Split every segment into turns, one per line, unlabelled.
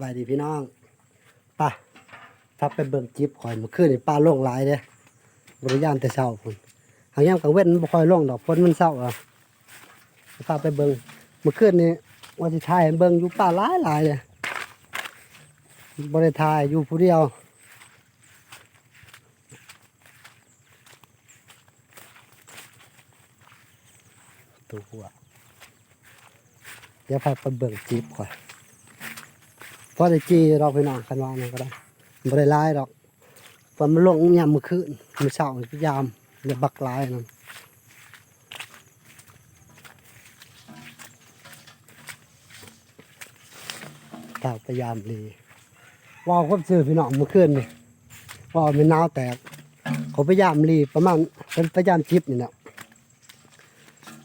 บายดีพี่น้องป่ะทับไปเบิ่งจิบข่อยมื่อคืนนี่ป้าล่งหลายเด้บริยานแต่เช้าพุ่นหางยามกลางเว้นมันบ่ค่อยล่งดอกฝนมันเศร้าอะพาไปเบิ่งมื่อคืนนี่ว่าสิถ่ายเบิ่งอยู่ป้าหลายหลายเลยบ่ได้ถ่ายอยู่ผู้เดียวตัวหัวเดี๋ยวพาไปเบิ่งจิบข่อย พอได้จีเราไปนอนกันว่านั่นก็ได้บ่ได้ร้ายดอกฝนมันลงยามมื้อคืนมื้อเช้าพยายามเรียบักหลายนั่นตาพยายามดีว่าวควบซื้อพี่น้องมื่อคืนนี่ว่าวมันหนาวแตกเขาพยายามรีประมาณเป็นพยายามจิบนี่แหละ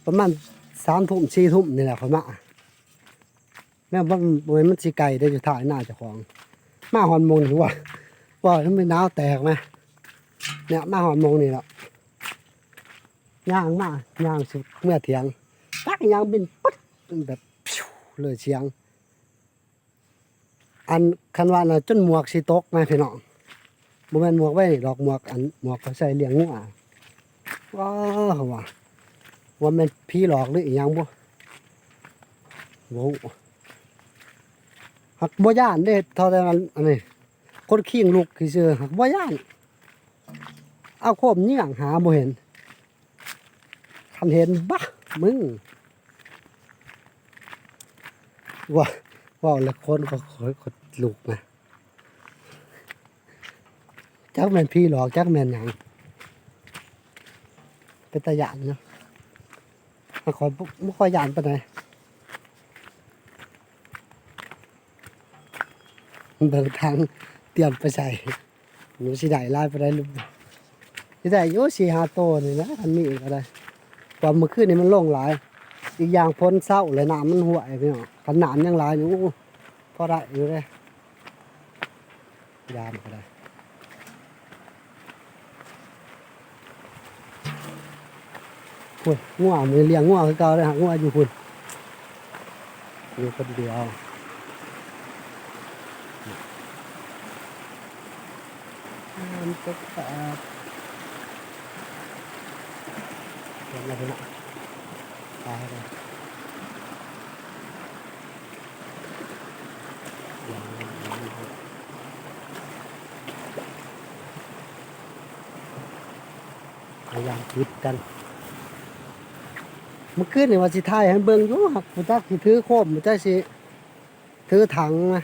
ประมาณสามทุ่มสี่ทุ่มนี่แหละเขา มาแม่ว่ามันมันมันสิไก่ได้อยู่ถ่ายหน้าเจ้าของ มาหอนมงนี่ว่าว่าทำไมหนาวแตกไหมเนี่ยมาหอนมงนี่แหละย่างมาย่างสุดเมื่อเถียงตักย่างบินปึ๊ดแบบพิวเลยเสียง อันคันว่าน่ะจนหมวกสิตกไหมพี่น้องบ่แม่นหมวกไว้ดอกหมวกอันหมวกเขาใส่เลี้ยงงูอะว้าวว่าว่าม่นผีหลอกหรืออีหยังบ่โว้ หักบ่ย่านเด้เท่าแต่มันอันนี้คนขี้งลูกคือซื่อหักบ่ย่าน เอาโคมเยี่ยงหาบ่เห็นคันเห็นบะมึงว่าว่าแล้วคนก็ขอยก็ลูกมาจักแม่นพี่หลอกจักแม่นหยังเป็นตายานเนาะขอยบ่ค่อยยานไปานใด เบิกทางเตรียมไปใส่หนูสิได้ไล่ไปได้ลูกสิได้โยสีหาโตวนี่นะอันนี้ก็ได้ความเมื่อคืนนี่มันโล่งหลาย อีกอย่างพ้นเศร้าเลยน้ำมันห่วยพี่น้องขนน้ำยังหลายอยู่อู้พอได้อยู่เลยยามก็ได้คุณง่วงมือเลี้ยงง่วงคือเก่าเลยฮะง่วงอยู่คุณอยู่คนเดียว มันจะแตกเดี๋ยวมาดูนะตายเลยพยายามคิดกันเมื่อคืนนี่ว่าสิทายให้เบิ่งอยู่หักผู้จักสิถือโคมผู้จักสิถือถังนะ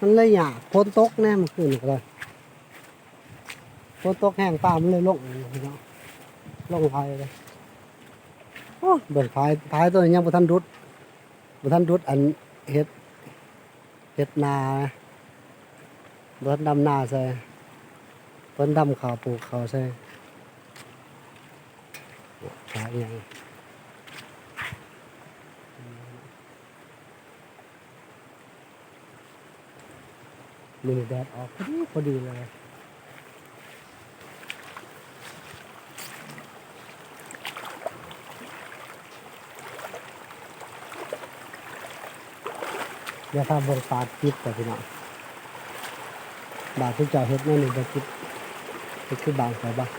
มันเลยอยากพ้นตกแน่เมื่อคืนนี่ก็เลย ฝนตกแห้งป่ามันเลยลงพี่น้องลงพายเลยโอ้เบิ่งพายพายตัวนี้ยังบ่ทันดุดบ่ทันดุดอันเฮ็ดเฮ็ดนาบ่ทันดำนาใส่เพิ่นดำขาวปลูกขาวใส่พายยังมือแดดออกพอดีพอดีเลย เดี๋ยวถ้าเบิ่งปลาจิบแต่พี่น้องบาทที่จ้าเฮ็ดนั่นนี่งบ่จิบนี่คือบางไปบ้าง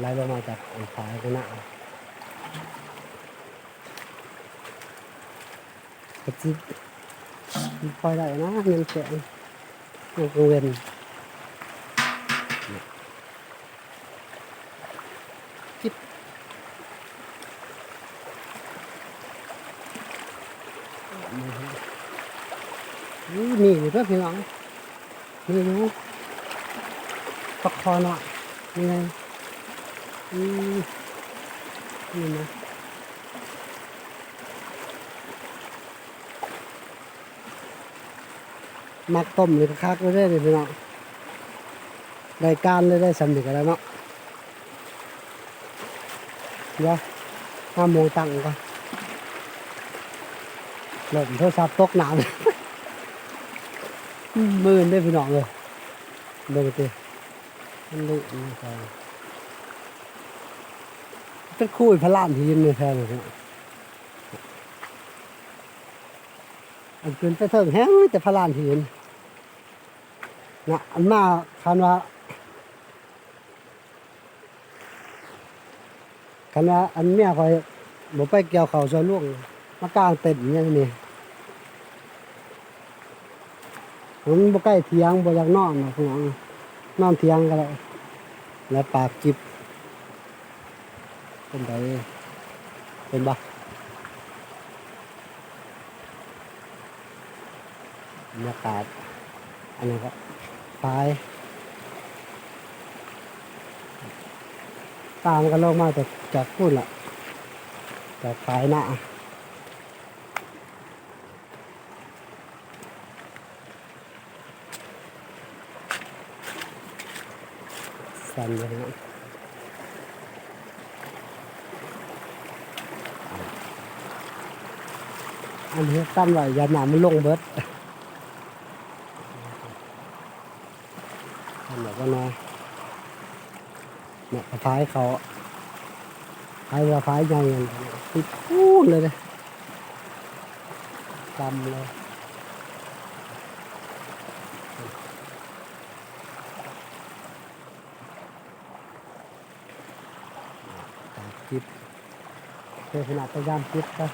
ไล่ลงมาจากอันซ้ายข้างหน้าก็จิบ คอยได้นะเงินแสนเงินกังเวนจิบนี่มีอยู่ก็พี่น้องมีอยู่ตะคอหน่อยนี่ไงอืมนี่นะ มักต้มเลยคักๆเลยได้เลยพี่น้องได้การเลยได้สำเร็จกันแล้วเนาะเดี๋ยวห้าโมงตั้งก่อนเริ่มโทรศัพท์ตกหนาวมมื่นได้พี่น้องเลยเบิ่งติมันลึกนี่ครับเป็นคุยพระลานหินเลยแท้เลยครับอันเป็นไปเถิงแห้งแต่พระลานหิน นะอันมาคันว่าคันว่าอันเมียคอยบ่ไปเกี่ยวเขาวซอยล่วงมากลางเต็นท์อย่างนี้มันบ่ใกล้เทียงบ่อยากนอนหรอกพี่น้องนอนเทียงก็ได้แล้วปากจิบเป็นไดเป็นบ่บรรยากาศ อันนี้ก็ตายตามกันลงมาจากจากพูดละจากฝายหน้าสั่นเลยนะอันนี้ตั้งไว้อยาหนามันลงเบิดทำแบบว่านะเนี่ยกระ พายเขาพายเรือพายใหญ่กันติดพูดเลยนะจำเลยจิบเพื่อขนาดพยายามจิบก็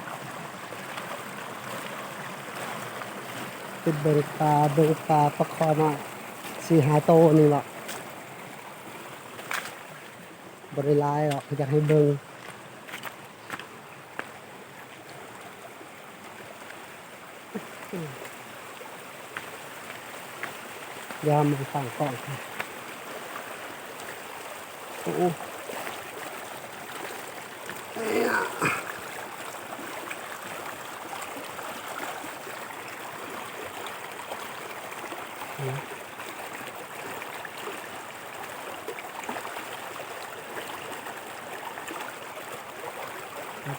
เป็นเบิงปลาเบิงปลาปลาคอน้อยสี่หาโตนี่หรอก บริลายหรอกอยากให้เบิงยามมันสั่งกล้องค่ะโอ้โห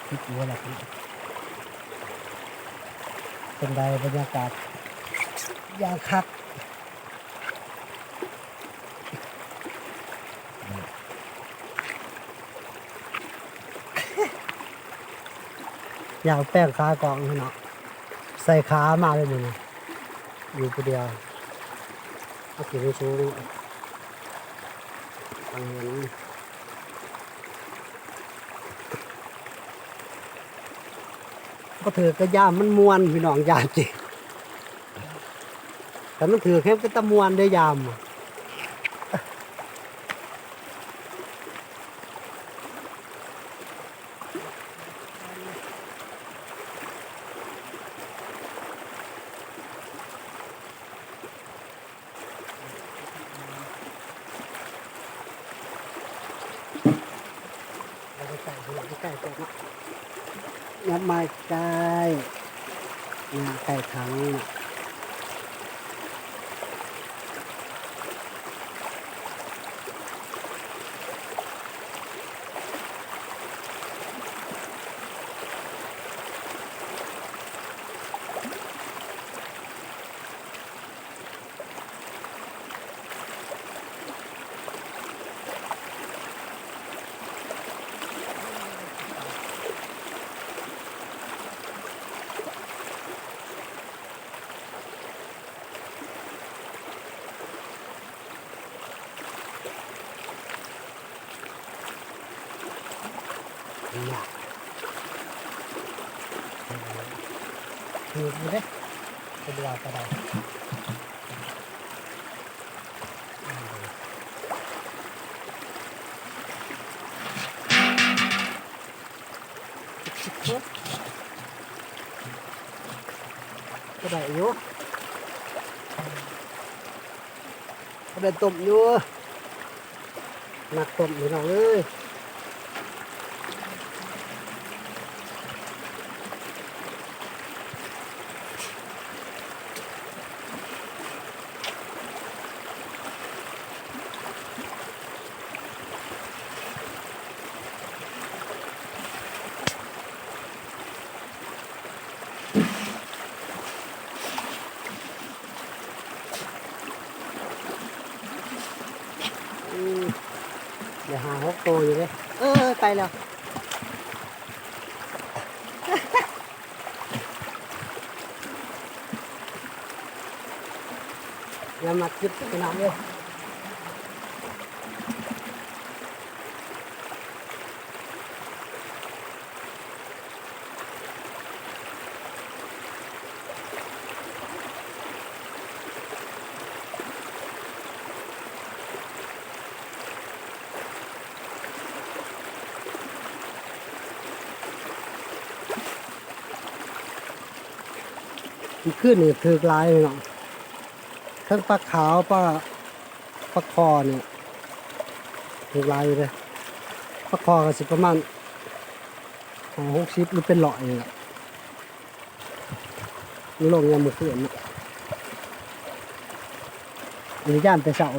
คิดว่าอะไรเป็นใดบรรยากาศยางคักอยากแป้งขากองให้เนาะใส่ขามาเลยนี่นะอยู่คนเดียวก็ถือไม่ชูงอันนี้ ก็ถือกระยามมันมวนพี่น้องยามจริงแต่มันถือแค่ก็ตะมวนได้ยามใส่หัวไปใส่ตัวเนาะ ยับไม้ใกล้งาไก่ถังนะ เนี่ยคือดูดิเป็นเวลากระไดกระได้อยู่กระได้ต้มอยู่หนักต้มอยู่น้องเอ้ย เเดี๋ยวหาหกตัวอยู่เลย เออเออไปแล้ว อย่ามาคิดไปนำเลยมัน ขึ้นนี่ถือกลายเลยเนาะทั้งปลาขาวปลาปลาคอเนี่ยถูกลายเลยปลาคอก็สิประมาณหกสิบหรือเป็นหล่อยนี่แหละนี่ลงยามมือขึ้นนะอันนี้ย่านแต่เช้า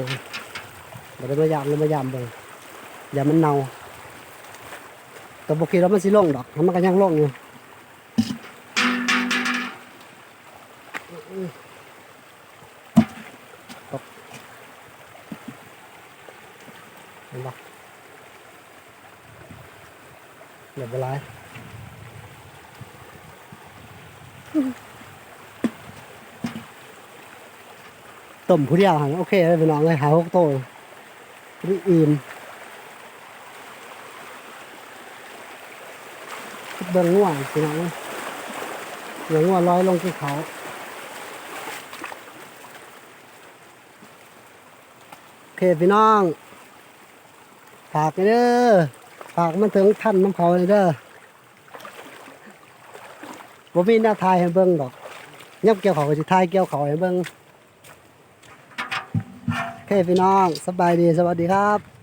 เดี๋ยวมายามแล้วมายามเบิ่งอย่ามันเน่าแต่บคิดว่ามันสิลงดอกมันก็ยังลงอยู่ เหลือเวลาต้มผู้เดียวหันโอเคเลยพี่น้องเลยหาหกโตรีอิ่มเบิ่งง่วงพี่น้องเบิ่งง่วงลอยลงที่เขาโอเคพี่น้องฝากเด้อ ฝากมันถึงท่านน้ำเขาเลยเด้อบ่มีหน้าทายให้เบิ่งดอกยับเกี่ยวเขาก็สิทายเกี่ยวเขาให้เบิ่งโอเคพี่น้องสบายดีสวัสดีครับ